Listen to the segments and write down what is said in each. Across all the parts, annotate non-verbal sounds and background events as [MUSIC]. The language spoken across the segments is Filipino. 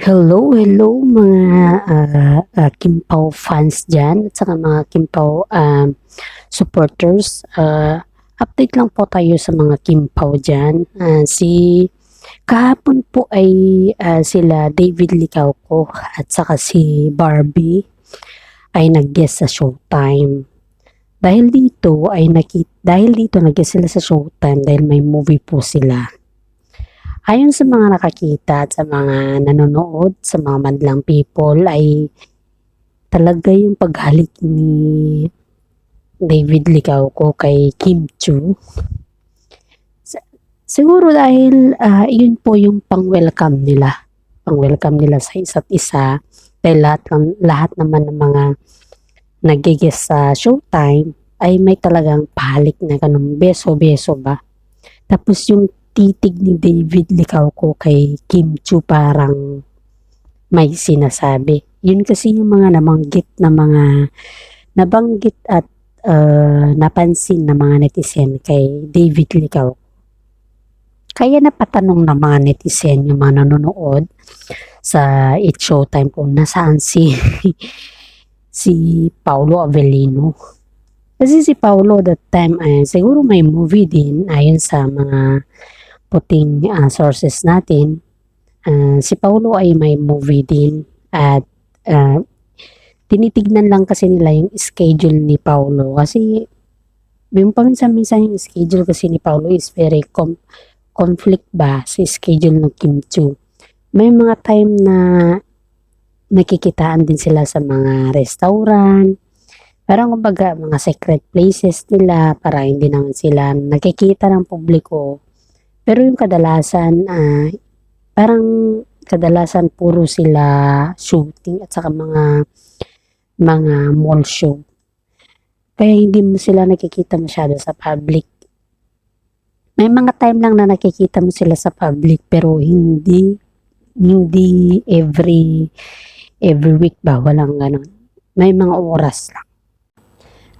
Hello, hello mga ah, ah, Kim Pao fans dyan at saka mga Kim Pao um, supporters. Ah, update lang po tayo sa mga Kim Pao dyan. Ah, si kahapon po ay ah, sila David Licauco at saka si Barbie ay nag-guest sa Showtime. Dahil dito ay nakit dahil dito nag-guest sila sa Showtime dahil may movie po sila. Ayon sa mga nakakita at sa mga nanonood, sa mga madlang people ay talaga yung paghalik ni David Licauco kay Kim Chu. Siguro dahil ah, yun po yung pang-welcome nila. Pang-welcome nila sa isa't isa. Dahil lahat, lahat naman ng mga nagigis sa showtime ay may talagang pahalik na ganun beso-beso ba. Tapos yung titig ni David Licauco kay Kim Chu parang may sinasabi. Yun kasi yung mga nabanggit na mga nabanggit at uh, napansin na mga netizen kay David Licauco. Kaya napatanong ng mga netizen yung mga nanonood sa It Showtime kung nasaan si [LAUGHS] si Paulo Avellino. Kasi si Paulo that time ay siguro may movie din ayon sa mga puting ah, sources natin. Ah, si Paulo ay may movie din at ah, tinitignan lang kasi nila yung schedule ni Paulo kasi yung paminsan-minsan yung schedule kasi ni Paulo is very com- conflict ba sa schedule ng Kim Chu. May mga time na nakikitaan din sila sa mga restaurant, Parang kumbaga mga secret places nila para hindi naman sila nakikita ng publiko. Pero yung kadalasan, ah, parang kadalasan puro sila shooting at saka mga mga mall show. Kaya hindi mo sila nakikita masyado sa public. May mga time lang na nakikita mo sila sa public pero hindi hindi every every week ba walang ganon. May mga oras lang.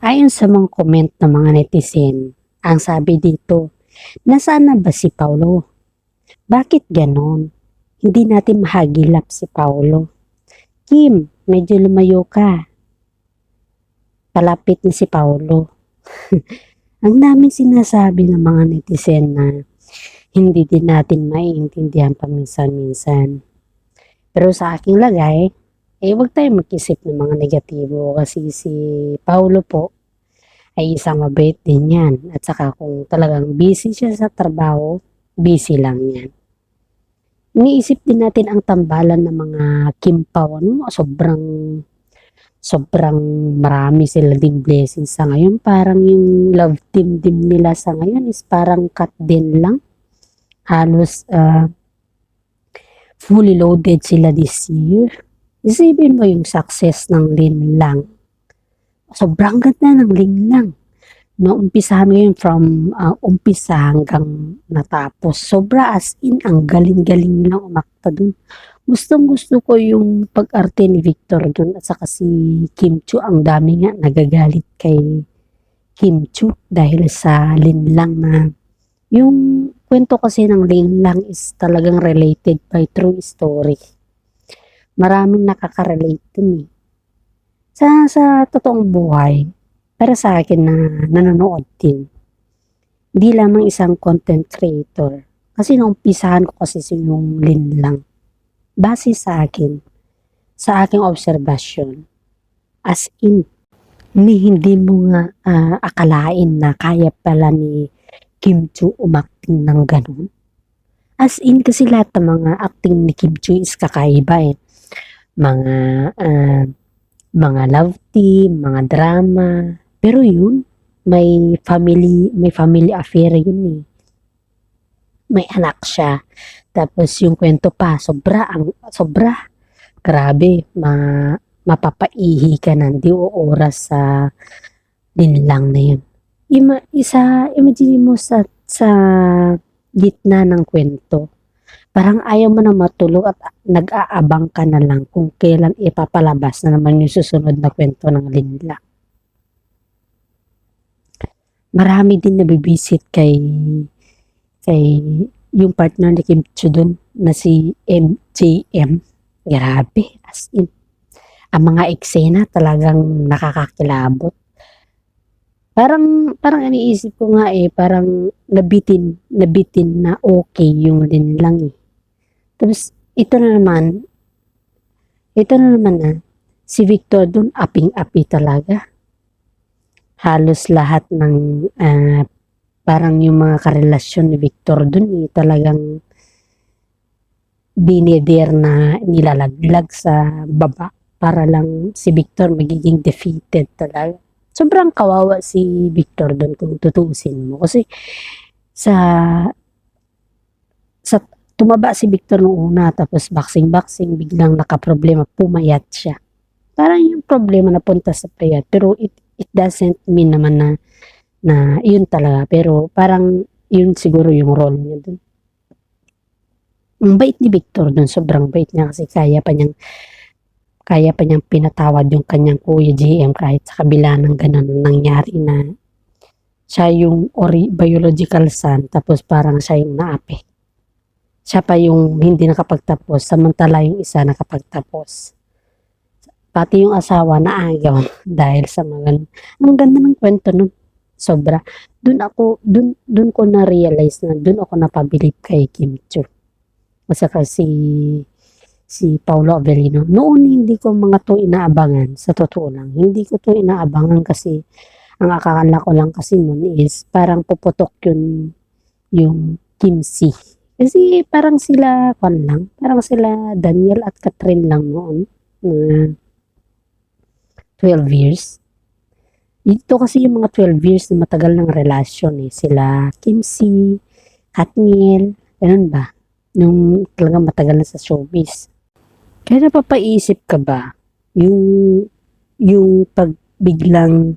Ayon sa mga comment ng mga netizen, ang sabi dito, nasaan na ba si Paulo? Bakit ganon? Hindi natin mahagilap si Paulo. Kim, medyo lumayo ka. Palapit na si Paulo. [LAUGHS] ang daming sinasabi ng mga netizen na hindi din natin maiintindihan paminsan-minsan. Pero sa aking lagay, eh wag tayo mag-isip ng mga negatibo kasi si Paulo po ay isang mabait din yan. At saka kung talagang busy siya sa trabaho, busy lang yan. Iniisip din natin ang tambalan ng mga kimpaw, ano? sobrang sobrang marami sila ding blessings sa ngayon. Parang yung love team din nila sa ngayon is parang cut din lang. Halos ah, fully loaded sila this year. Isipin mo yung success ng Lin Lang. Sobrang ganda ng Lin Lang. No, umpisahan yun from ah, umpisa hanggang natapos. Sobra as in, ang galing-galing nilang umakta dun. Gustong gusto ko yung pag-arte ni Victor dun at saka si Kim Chu. Ang dami nga nagagalit kay Kim Chu dahil sa Lin Lang na yung kwento kasi ng Lin Lang is talagang related by true story maraming nakaka-relate dun eh. Sa, sa totoong buhay, para sa akin na nanonood din, hindi lamang isang content creator. Kasi nung umpisahan ko kasi si yung Lin lang. Base sa akin, sa aking observation, as in, ni hindi mo nga ah, akalain na kaya pala ni Kim Chu umakting ng ganun. As in, kasi lahat ng mga acting ni Kim Chu is kakaiba eh mga ah, mga love team, mga drama. Pero yun, may family, may family affair yun eh. May anak siya. Tapos yung kwento pa, sobra, ang, sobra. Grabe, ma, mapapaihi ka ng di oras sa linlang na yun. Ima, isa, imagine mo sa, sa gitna ng kwento, parang ayaw mo na matulog at nag-aabang ka na lang kung kailan ipapalabas na naman yung susunod na kwento ng Linla. Marami din nabibisit kay kay yung partner ni Kim Chu dun na si MJM. Grabe, as in. Ang mga eksena talagang nakakakilabot. Parang, parang iniisip ko nga eh, parang nabitin, nabitin na okay yung din lang eh. Tapos, ito na naman, ito na naman na, si Victor dun, aping-api talaga. Halos lahat ng, ah, parang yung mga karelasyon ni Victor dun eh, talagang dinidir na nilalaglag sa baba para lang si Victor magiging defeated talaga. Sobrang kawawa si Victor doon kung tutuusin mo. Kasi sa sa tumaba si Victor nung una tapos boxing-boxing biglang nakaproblema pumayat siya. Parang yung problema na punta sa payat pero it, it doesn't mean naman na na yun talaga pero parang yun siguro yung role niya doon. Ang bait ni Victor doon, sobrang bait niya kasi kaya pa niyang kaya pa niyang pinatawad yung kanyang kuya GM kahit sa kabila ng ganun nangyari na siya yung ori, biological son tapos parang siya yung naapi. Siya pa yung hindi nakapagtapos samantala yung isa nakapagtapos. Pati yung asawa na agaw [LAUGHS] dahil sa mga. Ang ganda ng kwento nun. Sobra. Doon ako, doon, doon ko na-realize na doon ako napabilib kay Kim Chu. Kasi kasi si Paulo Avellino. Noon hindi ko mga to inaabangan, sa totoo lang. Hindi ko to inaabangan kasi ang akala ko lang kasi noon is parang puputok yun yung Kim C. Kasi parang sila, kwan lang, parang sila Daniel at Catherine lang noon. Na 12 years. Ito kasi yung mga 12 years na matagal ng relasyon eh. Sila Kim C, Katniel, ganun ba? Nung talagang matagal na sa showbiz. Kaya napapaisip ka ba, yung, yung pag biglang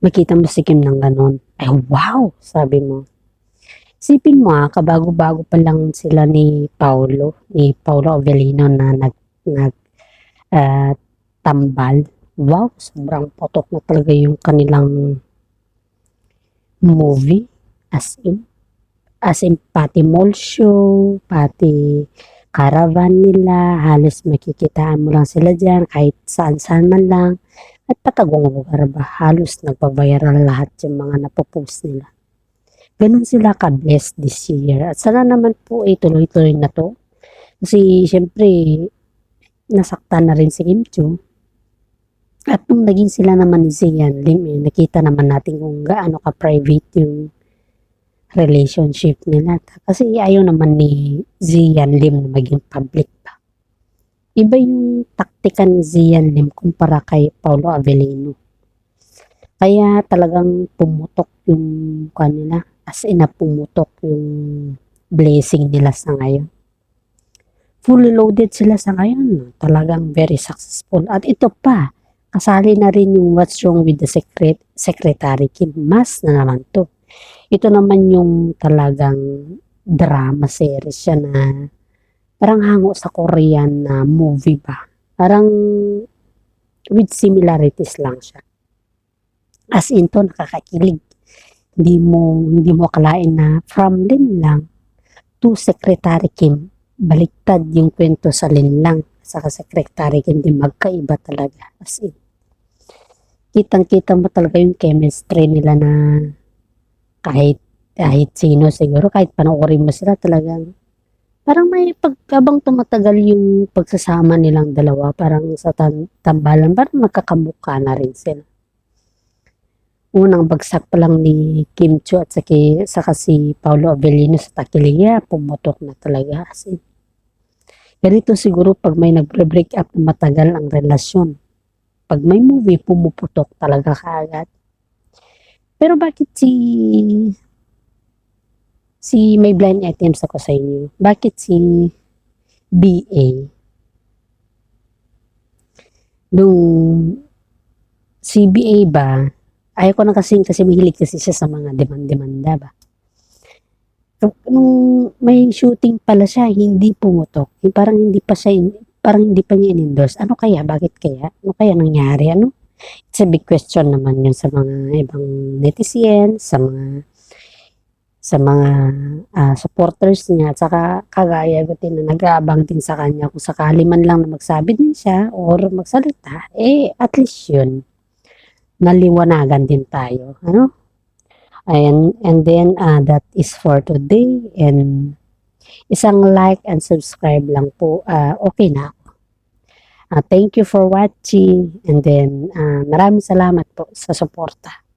makita mo si Kim ng ganon, ay wow, sabi mo. Sipin mo ah, kabago-bago pa lang sila ni Paulo, ni Paulo Avellino na nag, nag ah, tambal. Wow, sobrang potok na talaga yung kanilang movie. As in, as in pati mall show, pati caravan nila, halos makikitaan mo lang sila dyan, kahit saan-saan man lang. At patagong lugar ba, halos nagbabayaran lahat yung mga napopost nila. Ganun sila ka-blessed this year. At sana naman po ay tuloy-tuloy na to. Kasi syempre, nasaktan na rin si Kim Chu. At nung naging sila naman ni Zian Lim, eh, nakita naman natin kung gaano ka-private yung relationship nila. Kasi ayaw naman ni Zian Lim na maging public pa. Iba yung taktika ni Zian Lim kumpara kay Paulo Avellino. Kaya talagang pumutok yung kanila. As in na pumutok yung blessing nila sa ngayon. Fully loaded sila sa ngayon. Talagang very successful. At ito pa, kasali na rin yung What's Wrong with the Secret, Secretary Kim. Mas na naman to ito naman yung talagang drama series siya na parang hango sa Korean na movie ba. Parang with similarities lang siya. As in to, nakakakilig. Hindi mo, hindi mo akalain na from Lin lang to Secretary Kim, baliktad yung kwento sa Lin lang sa Secretary Kim, di magkaiba talaga. As in, kitang-kita mo talaga yung chemistry nila na kahit kahit sino siguro, kahit panoorin mo sila talagang parang may pagkabang tumatagal yung pagsasama nilang dalawa, parang sa tambalan, parang nagkakamukha na rin sila. Unang bagsak pa lang ni Kim Chu at saki, saka si Paulo Avellino sa Taquilia, pumutok na talaga. As in, ganito siguro pag may nagbre-break up na matagal ang relasyon. Pag may movie, pumuputok talaga kaagad. Pero bakit si si may blind items ako sa inyo? Bakit si BA nung si BA ba ayaw ko na kasi kasi mahilig kasi siya sa mga demand-demanda ba? Nung may shooting pala siya hindi pumutok. Yung parang hindi pa siya parang hindi pa niya in-endorse. Ano kaya? Bakit kaya? Ano kaya nangyari? Ano It's a big question naman yun sa mga ibang netizens, sa mga sa mga ah, supporters niya at saka kagaya ko din na nag-aabang din sa kanya kung sakali man lang na magsabi din siya or magsalita, eh at least yun, naliwanagan din tayo. Ano? And, and then, ah, that is for today. And isang like and subscribe lang po, ah, okay na Ah, thank you for watching. And then, ah, maraming salamat po sa suporta.